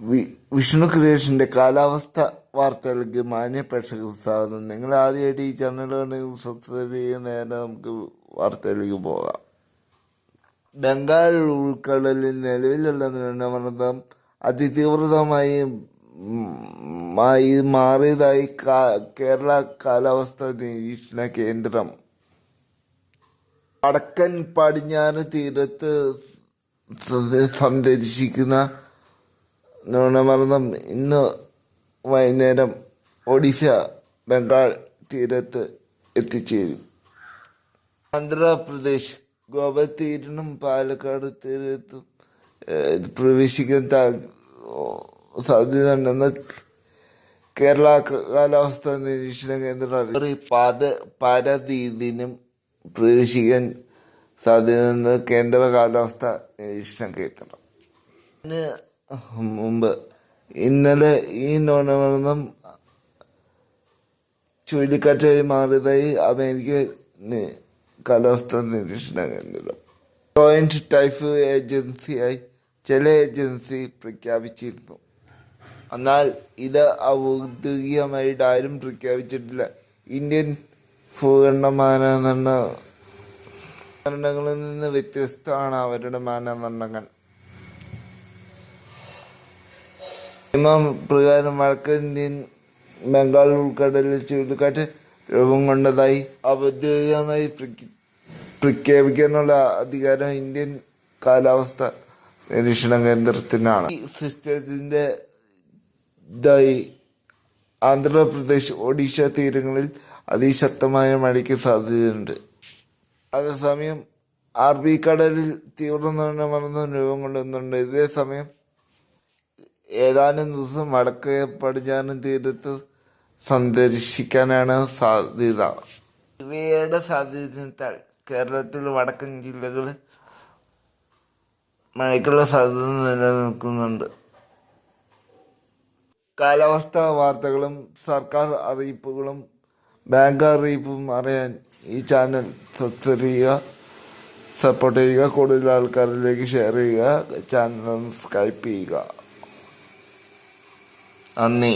V- Vishnu ക്രിയേഷന്റെ കാലാവസ്ഥ വാർത്തകൾക്ക് മാന്യ പ്രേക്ഷകർക്ക് സ്വാഗതം നിങ്ങൾ ആദ്യമായിട്ട് ഈ ചാനൽ സബ്സ്ക്രൈബ് ചെയ്യുന്ന നേരെ നമുക്ക് വാർത്തയിലേക്ക് പോകാം. ബംഗാൾ ഉൾക്കടലിൽ നിലവിലുള്ള ന്യൂനമർദ്ദം അതിതീവ്രതമായി മാറിയതായി കേരള കാലാവസ്ഥ നിരീക്ഷണ കേന്ദ്രം. വടക്കൻ പടിഞ്ഞാറ് തീരത്ത് സന്ദർശിക്കുന്ന ന്യൂനമർദ്ദം ഇന്ന് വൈകുന്നേരം ഒഡീഷ ബംഗാൾ തീരത്ത് എത്തിച്ചേരും ആന്ധ്രാപ്രദേശ് ഗോവ തീരനും പാലക്കാട് തീരത്തും പ്രവേശിക്കാൻ താ- സാധ്യതയുണ്ടെന്ന് കേരള കാലാവസ്ഥാ നിരീക്ഷണ കേന്ദ്രം. പാത പാരദീദിനും പ്രവേശിക്കാൻ സാധ്യതയെന്ന് കേന്ദ്ര കാലാവസ്ഥാ നിരീക്ഷണ കേന്ദ്രം മുമ്പ്. ഇന്നലെ ഈ ന്യൂനമർദ്ദം ചുഴലിക്കാറ്റായി മാറിയതായി അമേരിക്ക കാലാവസ്ഥാ നിരീക്ഷണ കേന്ദ്രം. ജോയിന്റ് ടൈഫ് ഏജൻസിയായി ചില ഏജൻസി പ്രഖ്യാപിച്ചിരുന്നു. എന്നാൽ ഇത് ഔദ്യോഗികമായിട്ട് ആരും പ്രഖ്യാപിച്ചിട്ടില്ല. ഇന്ത്യൻ ഭൂഖണ്ഡ മാനദണ്ഡ മാനദണ്ഡങ്ങളിൽ നിന്ന് വ്യത്യസ്തമാണ് അവരുടെ മാനദണ്ഡങ്ങൾ. നിയമം പ്രകാരം വടക്കിന്ത്യൻ ബംഗാൾ ഉൾക്കടലിൽ ചുഴലിക്കാറ്റ് രൂപം കൊണ്ടതായി ഔദ്യോഗികമായി പ്രഖ്യ- പ്രഖ്യാപിക്കാനുള്ള അധികാരം ഇന്ത്യൻ കാലാവസ്ഥ നിരീക്ഷണ കേന്ദ്രത്തിനാണ്. ഈ സിസ്റ്റത്തിന്റെ ഇതായി ആന്ധ്രാപ്രദേശ് ഒഡീഷ തീരങ്ങളിൽ അതിശക്തമായ മഴയ്ക്ക് സാധ്യതയുണ്ട്. അതേസമയം അറബിക്കടലിൽ തീവ്ര ന്യൂനമർദ്ദം രൂപം കൊള്ളുന്നുണ്ട് ഇതേസമയം ഏതാനും ദിവസം വടക്ക് പടിഞ്ഞാറൻ തീരത്ത് സന്ദർശിക്കാനാണ് സാധ്യത. ഇവയുടെ സാധ്യതയാൽ കേരളത്തിൽ വടക്കൻ ജില്ലകളിൽ മഴയ്ക്കുള്ള സാധ്യത നിലനിൽക്കുന്നുണ്ട്. കാലാവസ്ഥാ വാർത്തകളും സർക്കാർ അറിയിപ്പുകളും ബാങ്ക് അറിയിപ്പും അറിയാൻ ഈ ചാനൽ സബ്സ്ക്രൈബ് ചെയ്യുക സപ്പോർട്ട് ചെയ്യുക കൂടുതൽ ആൾക്കാരിലേക്ക് ഷെയർ ചെയ്യുക ചാനൽ സബ്സ്ക്രൈബ് ചെയ്യുക. നന്ദി